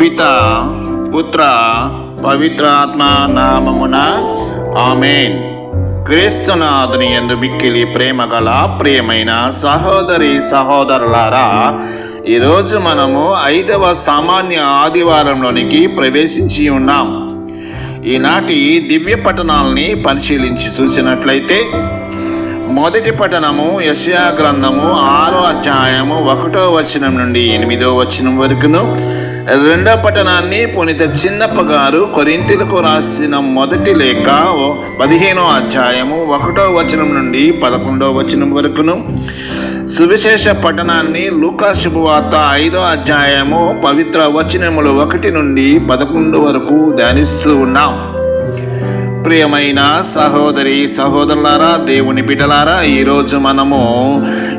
పిత పుత్ర పవిత్రాత్మ నామమున ఆమెన్. క్రీస్తునాథుని ఎందు మిక్కిలి ప్రేమ గల ప్రియమైన సహోదరి సహోదరులారా ఈరోజు మనము ఐదవ సామాన్య ఆదివారంలోనికి ప్రవేశించి ఉన్నాం. ఈనాటి దివ్య పట్టణాలని పరిశీలించి చూసినట్లయితే మొదటి పఠనము యశయా గ్రంథము ఆరో అధ్యాయము ఒకటో వచనం నుండి ఎనిమిదో వచనం వరకును రెండో పట్టణాన్ని పునిత చిన్నప్ప గారు కొరింతలకు రాసిన మొదటి లేఖ పదిహేనో అధ్యాయము ఒకటో వచనం నుండి పదకొండో వచనం వరకును. సువిశేష పట్టణాన్ని లూకా శుభవార్త ఐదో అధ్యాయము పవిత్ర వచనములు ఒకటి నుండి పదకొండు వరకు ధ్యానిస్తూ ఉన్నాం. ప్రియమైన సహోదరి సహోదరులారా దేవుని బిడ్డలారా ఈరోజు మనము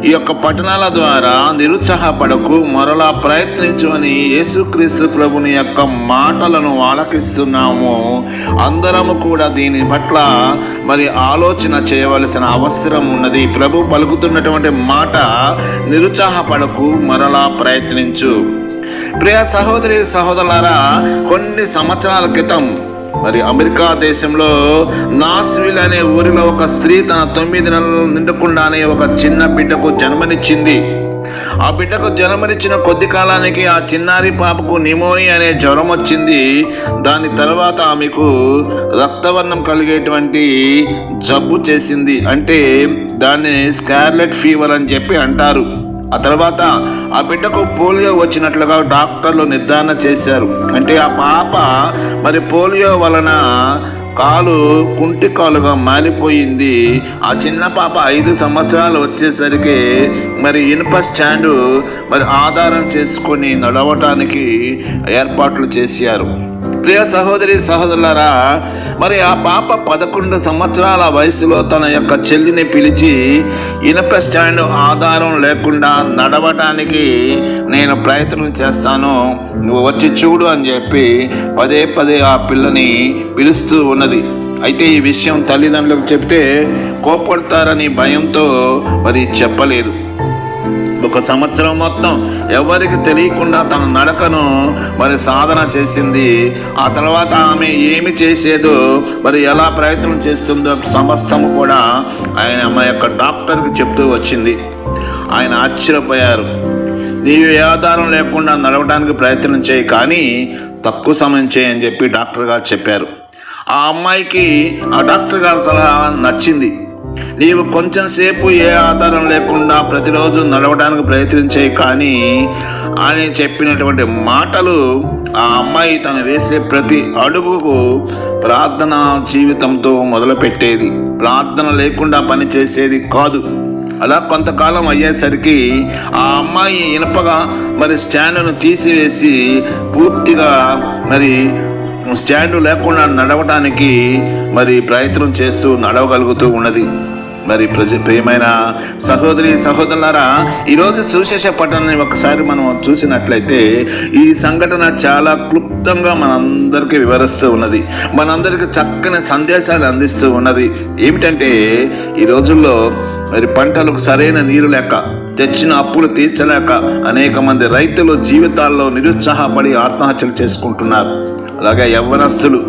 ఈ యొక్క పట్టణాల ద్వారా నిరుత్సాహపడకు మరలా ప్రయత్నించు అని యేసుక్రీస్తు ప్రభుని యొక్క మాటలను ఆలకిస్తున్నాము. అందరము కూడా దీని పట్ల మరి ఆలోచన చేయవలసిన అవసరం ఉన్నది. ప్రభు పలుకుతున్నటువంటి మాట నిరుత్సాహపడకు మరలా ప్రయత్నించు. ప్రియ సహోదరి సహోదరులారా కొన్ని సంవత్సరాల క్రితం మరి అమెరికా దేశంలో నాస్విల్ అనే ఊరిలో ఒక స్త్రీ తన తొమ్మిది నెలలు నిండకుండానే ఒక చిన్న బిడ్డకు జన్మనిచ్చింది. ఆ బిడ్డకు జన్మనిచ్చిన కొద్ది కాలానికి ఆ చిన్నారి పాపకు నిమోనియా అనే జ్వరం వచ్చింది. దాని తర్వాత ఆమెకు రక్తవర్ణం కలిగేటువంటి జబ్బు చేసింది. అంటే దాన్ని స్కార్లెట్ ఫీవర్ అని చెప్పి అంటారు. ఆ తర్వాత ఆ బిడ్డకు పోలియో వచ్చినట్లుగా డాక్టర్లు నిర్ధారణ చేశారు. అంటే ఆ పాప మరి పోలియో వలన కాలు కుంటి కాలుగా మారిపోయింది. ఆ చిన్న పాప ఐదు సంవత్సరాలు వచ్చేసరికి మరి ఇనుప స్టాండు మరి ఆధారం చేసుకొని నడవటానికి ఏర్పాట్లు చేశారు. ప్రియ సహోదరి సహోదరులరా మరి ఆ పాప పదకొండు సంవత్సరాల వయసులో తన యొక్క చెల్లిని పిలిచి ఇనప స్టాండ్ ఆధారం లేకుండా నడవటానికి నేను ప్రయత్నం చేస్తాను నువ్వు వచ్చి చూడు అని చెప్పి పదే పదే ఆ పిల్లని పిలుస్తూ ఉన్నది. అయితే ఈ విషయం తల్లిదండ్రులకు చెప్తే కోపడతారని భయంతో మరి చెప్పలేదు. ఒక సంవత్సరం మొత్తం ఎవరికి తెలియకుండా తన నడకను మరి సాధన చేసింది. ఆ తర్వాత ఆమె ఏమి చేసేదో మరి ఎలా ప్రయత్నం చేస్తుందో సమస్తము కూడా ఆయన మా యొక్క డాక్టర్కి చెప్తూ వచ్చింది. ఆయన ఆశ్చర్యపోయారు. నీవు ఏ ఆధారం లేకుండా నడవడానికి ప్రయత్నం చేయి కానీ తక్కువ సమయం చేయి అని చెప్పి డాక్టర్ గారు చెప్పారు. ఆ అమ్మాయికి ఆ డాక్టర్ గారి సలహా నచ్చింది. నీవు కొంచెం సేపు ఏ ఆధారం లేకుండా ప్రతిరోజు నడవడానికి ప్రయత్నించే కానీ అని చెప్పినటువంటి మాటలు ఆ అమ్మాయి తను వేసే ప్రతి అడుగుకు ప్రార్థన జీవితంతో మొదలుపెట్టేది. ప్రార్థన లేకుండా పని చేసేది కాదు. అలా కొంతకాలం అయ్యేసరికి ఆ అమ్మాయి ఇనపగా మరి స్టాండ్ను తీసివేసి పూర్తిగా మరి స్టాండ్ లేకుండా నడవటానికి మరి ప్రయత్నం చేస్తూ నడవగలుగుతూ ఉన్నది. మరి ప్రజ ప్రియమైన సహోదరి సహోదరులారా ఈరోజు సువిశేష పట్టణాన్ని ఒకసారి మనం చూసినట్లయితే ఈ సంఘటన చాలా క్లుప్తంగా మనందరికీ వివరిస్తూ ఉన్నది. మనందరికీ చక్కని సందేశాలు అందిస్తూ ఉన్నది. ఏమిటంటే ఈ రోజుల్లో మరి పంటలకు సరైన నీరు లేక తెచ్చిన అప్పులు తీర్చలేక అనేక మంది రైతులు జీవితాల్లో నిరుత్సాహపడి ఆత్మహత్యలు చేసుకుంటున్నారు. అలాగే యవ్వనస్తులు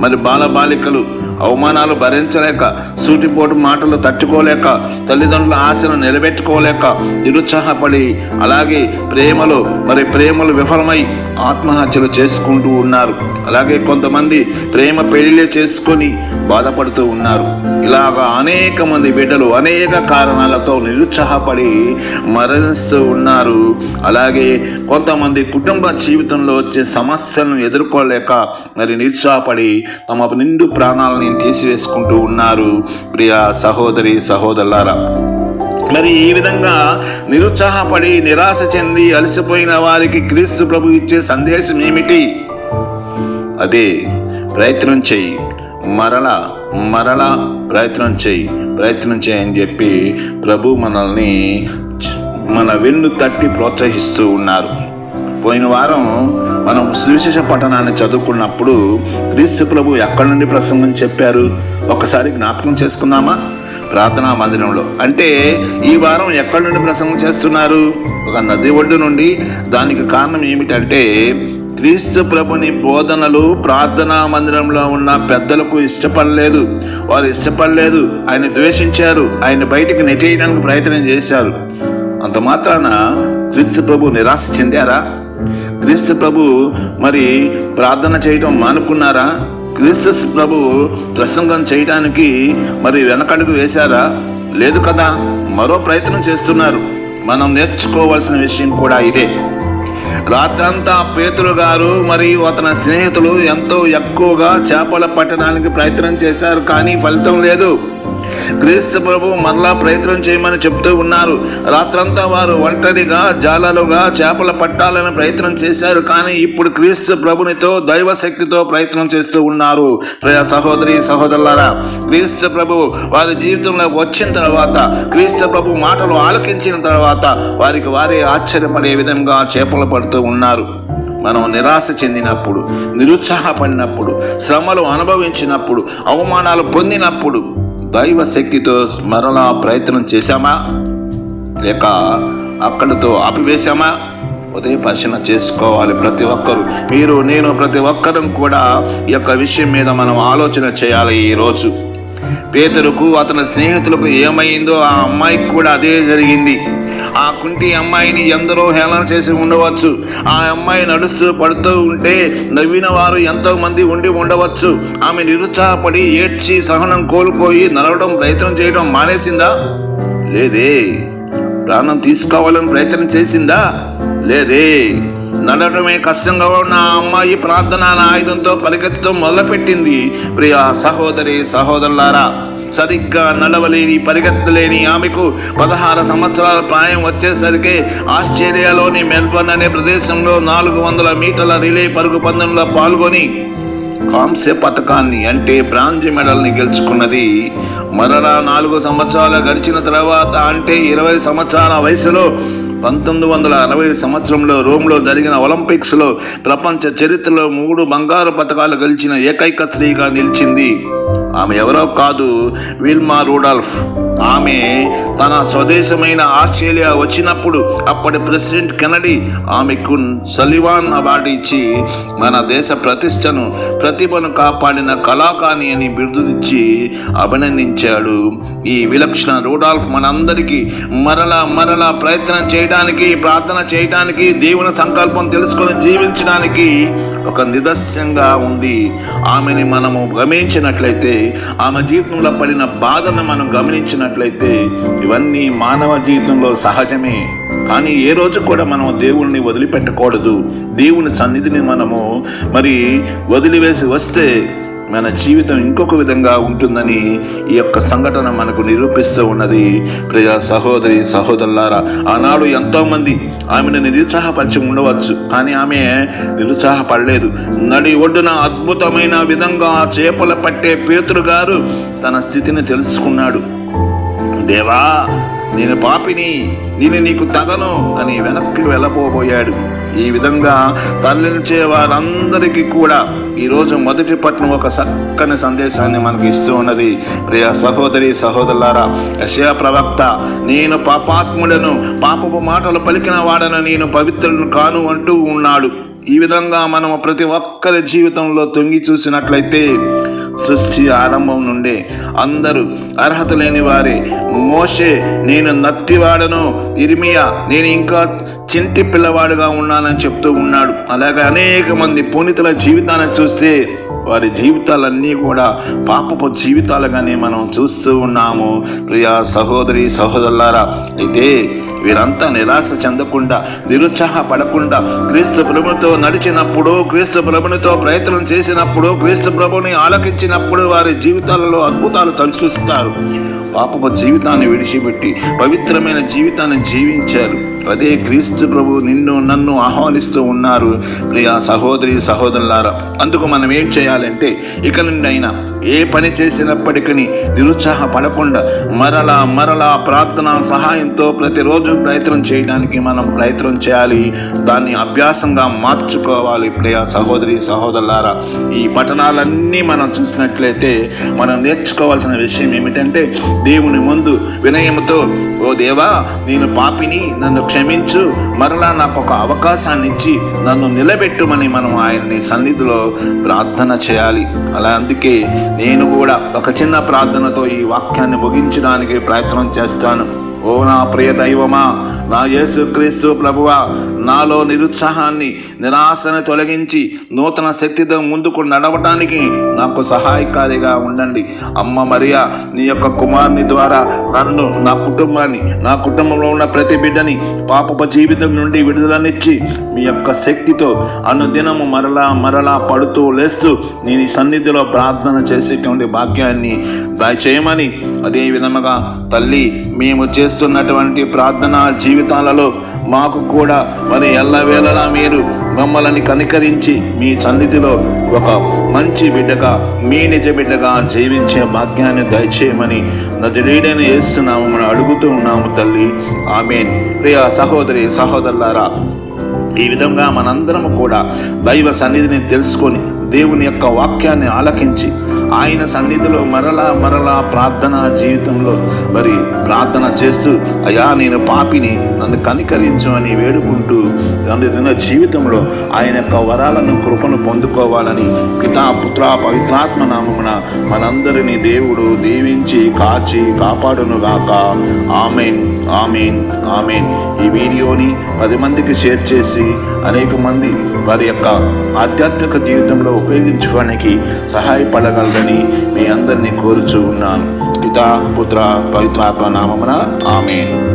మరి బాలబాలికలు అవమానాలు భరించలేక సూటిపోటు మాటలు తట్టుకోలేక తల్లిదండ్రుల ఆశను నిలబెట్టుకోలేక నిరుత్సాహపడి అలాగే ప్రేమలు మరి ప్రేమలు విఫలమై ఆత్మహత్యలు చేసుకుంటూ ఉన్నారు. అలాగే కొంతమంది ప్రేమ పెళ్ళిలే చేసుకొని బాధపడుతూ ఉన్నారు. ఇలాగా అనేక మంది బిడ్డలు అనేక కారణాలతో నిరుత్సాహపడి మరణిస్తూ ఉన్నారు. అలాగే కొంతమంది కుటుంబ జీవితంలో వచ్చే సమస్యలను ఎదుర్కోలేక మరి నిరుత్సాహపడి తమ నిండు ప్రాణాలని తీసివేసుకుంటూ ఉన్నారు ప్రియ సహోదరి సహోదరులారా. మరి ఈ విధంగా నిరుత్సాహపడి నిరాశ చెంది అలసిపోయిన వారికి క్రీస్తు ప్రభు ఇచ్చే సందేశం ఏమిటి? అదే ప్రయత్నం చెయ్యి మరలా మరలా ప్రయత్నం చెయ్యి ప్రయత్నం చేయని చెప్పి ప్రభు మనల్ని మన వెన్ను తట్టి ప్రోత్సహిస్తూ ఉన్నారు. పోయిన వారం మనం సువిశేష పట్టణాన్ని చదువుకున్నప్పుడు క్రీస్తు ప్రభు ఎక్కడి నుండి ప్రసంగం చెప్పారు? ఒకసారి జ్ఞాపకం చేసుకుందామా? ప్రార్థనా మందిరంలో. అంటే ఈ వారం ఎక్కడి నుండి ప్రసంగం చేస్తున్నారు? ఒక నది ఒడ్డు నుండి. దానికి కారణం ఏమిటంటే క్రీస్తు ప్రభుని బోధనలు ప్రార్థనా మందిరంలో ఉన్న పెద్దలకు ఇష్టపడలేదు. వారు ఇష్టపడలేదు. ఆయన ద్వేషించారు. ఆయన బయటికి నెట్టేయడానికి ప్రయత్నం చేశారు. అంత మాత్రాన క్రీస్తు ప్రభు నిరాశ చెందారా? క్రీస్తు ప్రభు మరి ప్రార్థన చేయటం మానుకున్నారా? క్రీస్తు ప్రభు ప్రసంగం చేయటానికి మరి వెనకడుగు వేశారా? లేదు కదా మరో ప్రయత్నం చేస్తున్నారు. మనం నేర్చుకోవాల్సిన విషయం కూడా ఇదే. రాత్రంతా పేతురు గారు మరియు అతని స్నేహితులు ఎంతో ఎక్కువగా చేపలు పట్టడానికి ప్రయత్నం చేశారు కానీ ఫలితం లేదు. క్రీస్తు ప్రభు మరలా ప్రయత్నం చేయమని చెప్తూ ఉన్నారు. రాత్రంతా వారు ఒంటరిగా జాలలుగా చేపలు పట్టాలని ప్రయత్నం చేశారు. కానీ ఇప్పుడు క్రీస్తు ప్రభునితో దైవ శక్తితో ప్రయత్నం చేస్తూ ఉన్నారు. సహోదరి సహోదరులారా క్రీస్తు ప్రభు వారి జీవితంలో వచ్చిన తర్వాత క్రీస్తు ప్రభు మాటలు ఆలకించిన తర్వాత వారికి వారే ఆశ్చర్యపడే విధంగా చేపలు పడుతూ ఉన్నారు. మనం నిరాశ చెందినప్పుడు నిరుత్సాహపడినప్పుడు శ్రమలు అనుభవించినప్పుడు అవమానాలు పొందినప్పుడు దైవ శక్తితో మరలా ప్రయత్నం చేశామా? లేక అక్కడితో ఆపివేశామా? ఉదయ పరిశీలన చేసుకోవాలి ప్రతి ఒక్కరు. మీరు నేను ప్రతి ఒక్కరం కూడా ఈ యొక్క విషయం మీద మనం ఆలోచన చేయాలి ఈరోజు పేదలకు అతని స్నేహితులకు ఏమైందో ఆ అమ్మాయికి కూడా అదే జరిగింది. ఆ కుంటి అమ్మాయిని ఎందరో హేళన చేసి ఉండవచ్చు. ఆ అమ్మాయి నడుస్తూ పడుతూ ఉంటే నవ్విన వారు ఎంతో మంది ఉండి ఉండవచ్చు. ఆమె నిరుత్సాహపడి ఏడ్చి సహనం కోల్పోయి నడవడం ప్రయత్నం చేయడం మానేసిందా? లేదే. ప్రాణం తీసుకోవాలని ప్రయత్నం చేసిందా? లేదే. నడవడమే కష్టంగా ఉన్న ఆ అమ్మాయి ప్రార్థన ఆయుధంతో పరిగెత్తడం మొదలుపెట్టింది. ప్రియా సహోదరి సహోదరులారా సరిగ్గా నడవలేని పరిగెత్తలేని ఆమెకు పదహారు సంవత్సరాల ప్రాయం వచ్చేసరికి ఆస్ట్రేలియాలోని మెల్బర్న్ అనే ప్రదేశంలో నాలుగు వందల మీటర్ల రిలే పరుగు పందెంలో పాల్గొని కాంస్య పథకాన్ని అంటే బ్రాంజ్ మెడల్ని గెలుచుకున్నది. మరలా నాలుగు సంవత్సరాలు గడిచిన తర్వాత అంటే ఇరవై సంవత్సరాల వయసులో పంతొమ్మిది వందల అరవై సంవత్సరంలో రోమ్లో జరిగిన ఒలింపిక్స్లో ప్రపంచ చరిత్రలో మూడు బంగారు పథకాలు గెలిచిన ఏకైక స్త్రీగా నిలిచింది. ఆమె ఎవరో కాదు విల్మా రూడాల్ఫ్. ఆమె తన స్వదేశమైన ఆస్ట్రేలియా వచ్చినప్పుడు అప్పటి ప్రెసిడెంట్ కెనడీ ఆమెకు సలివాన్ అవార్డు ఇచ్చి మన దేశ ప్రతిష్టను ప్రతిభను కాపాడిన కళాకాని అని బిరుదునిచ్చి అభినందించాడు. ఈ విలక్షణ రూడాల్ఫ్ మనందరికీ మరలా మరలా ప్రయత్నం చేయడానికి ప్రార్థన చేయడానికి దేవుని సంకల్పం తెలుసుకొని జీవించడానికి ఒక నిదర్శంగా ఉంది. ఆమెని మనము గమనించినట్లయితే ఆమె జీవితంలో పడిన బాధను మనం గమనించిన గమనించినట్లయితే ఇవన్నీ మానవ జీవితంలో సహజమే. కానీ ఏ రోజు కూడా మనం దేవుణ్ణి వదిలిపెట్టకూడదు. దేవుని సన్నిధిని మనము మరి వదిలివేసి వస్తే మన జీవితం ఇంకొక విధంగా ఉంటుందని ఈ యొక్క సంఘటన మనకు నిరూపిస్తూ ఉన్నది. ప్రజా సహోదరి సహోదరులారా ఆనాడు ఎంతోమంది ఆమెను నిరుత్సాహపరిచి ఉండవచ్చు. కానీ ఆమె నిరుత్సాహపడలేదు. నడి ఒడ్డున అద్భుతమైన విధంగా చేపలు పట్టే పేతురు గారు తన స్థితిని తెలుసుకున్నాడు. దేవా నేను పాపిని నేను నీకు తగను అని వెనక్కి వెళ్ళబోబోయాడు. ఈ విధంగా తరలించే వారందరికీ కూడా ఈరోజు మొదటి పట్నం ఒక చక్కని సందేశాన్ని మనకి ఇస్తూ ఉన్నది. ప్రియ సహోదరి సహోదరులారా యశయ ప్రవక్త నేను పాపాత్ములను పాపపు మాటలు పలికిన వాడను నేను పవిత్రులను కాను అంటూ ఉన్నాడు. ఈ విధంగా మనము ప్రతి ఒక్కరి జీవితంలో తొంగి చూసినట్లయితే సృష్టి ఆరంభం నుండే అందరూ అర్హత లేని వారే. మోషే నేను నత్తివాడను. ఇర్మియా నేను ఇంకా చింటి పిల్లవాడుగా ఉన్నానని చెప్తూ ఉన్నాడు. అలాగే అనేక మంది పునీతుల జీవితాన్ని చూస్తే వారి జీవితాలన్నీ కూడా పాపపు జీవితాలుగానే మనం చూస్తూ ఉన్నాము. ప్రియా సహోదరి సహోదరులారా అయితే వీరంతా నిరాశ చెందకుండా నిరుత్సాహపడకుండా క్రీస్తు ప్రభునితో నడిచినప్పుడు క్రీస్తు ప్రభునితో ప్రయత్నం చేసినప్పుడు క్రీస్తు ప్రభుని ఆలకించినప్పుడు వారి జీవితాలలో అద్భుతాలు తలచూస్తారు. పాపపు జీవితాన్ని విడిచిపెట్టి పవిత్రమైన జీవితాన్ని జీవించారు. అదే క్రీస్తు ప్రభు నిన్ను నన్ను ఆహ్వానిస్తూ ఉన్నారు. ప్రియ సహోదరి సహోదరులారా అందుకు మనం ఏం చేయాలంటే ఇక నుండి అయినా ఏ పని చేసినప్పటికీ నిరుత్సాహపడకుండా మరలా మరలా ప్రార్థన సహాయంతో ప్రతిరోజు ప్రయత్నం చేయడానికి మనం ప్రయత్నం చేయాలి. దాన్ని అభ్యాసంగా మార్చుకోవాలి ప్రియ సహోదరి సహోదరులారా. ఈ పఠనాలన్నీ మనం చూసినట్లయితే మనం నేర్చుకోవాల్సిన విషయం ఏమిటంటే దేవుని ముందు వినయముతో ఓ దేవా నేను పాపిని నన్ను క్షమించు. మరలా నాకు ఒక అవకాశాన్ని ఇచ్చి నన్ను నిలబెట్టుమని మనం ఆయన్ని సన్నిధిలో ప్రార్థన చేయాలి. అలా అందుకే నేను కూడా ఒక చిన్న ప్రార్థనతో ఈ వాక్యాన్ని ముగించడానికి ప్రయత్నం చేస్తాను. ఓ నా ప్రియ దైవమా నా యేసుక్రీస్తు ప్రభువా నాలో నిరుత్సాహాన్ని నిరాశను తొలగించి నూతన శక్తితో ముందుకు నడవటానికి నాకు సహాయకారిగా ఉండండి. అమ్మ మరియా నీ యొక్క కుమారుని ద్వారా నన్ను నా కుటుంబాన్ని నా కుటుంబంలో ఉన్న ప్రతి బిడ్డని పాపపు జీవితం నుండి విడుదలనిచ్చి మీ యొక్క శక్తితో అనుదినము మరలా మరలా పడుతూ లేస్తూ నేను సన్నిధిలో ప్రార్థన చేసేటువంటి భాగ్యాన్ని దయచేయమని అదే విధముగా తల్లి మేము చేస్తున్నటువంటి ప్రార్థన జీవితాలలో మాకు కూడా మరి ఎల్లవేళలా మీరు మమ్మల్ని కనికరించి మీ సన్నిధిలో ఒక మంచి బిడ్డగా మీ నిజ బిడ్డగా జీవించే భాగ్యాన్ని దయచేయమని నజడీడైన వేస్తున్నాము మనం అడుగుతూ ఉన్నాము తల్లి. ఆమెన్. ప్రియ సహోదరి సహోదరులారా ఈ విధంగా మనందరము కూడా దైవ సన్నిధిని తెలుసుకొని దేవుని యొక్క వాక్యాన్ని ఆలకించి ఆయన సన్నిధిలో మరలా మరలా ప్రార్థన జీవితంలో మరి ప్రార్థన చేస్తూ అయ్యా నేను పాపిని నన్ను కనికరించు అని వేడుకుంటూ దిన జీవితంలో ఆయన యొక్క వరాలను కృపను పొందుకోవాలని పితా పుత్ర పవిత్రాత్మ నామమున మనందరినీ దేవుడు దీవించి కాచి కాపాడునుగాక. Amen amen amen. ఈ వీడియోని పది మందికి షేర్ చేసి అనేక మంది వారి యొక్క ఆధ్యాత్మిక జీవితంలో ఉపయోగించుకోవడానికి సహాయపడగలరని మీ అందరినీ కోరుచూ ఉన్నాను. పితా పుత్ర పవిత్రాత్మ నామమున ఆమెన్.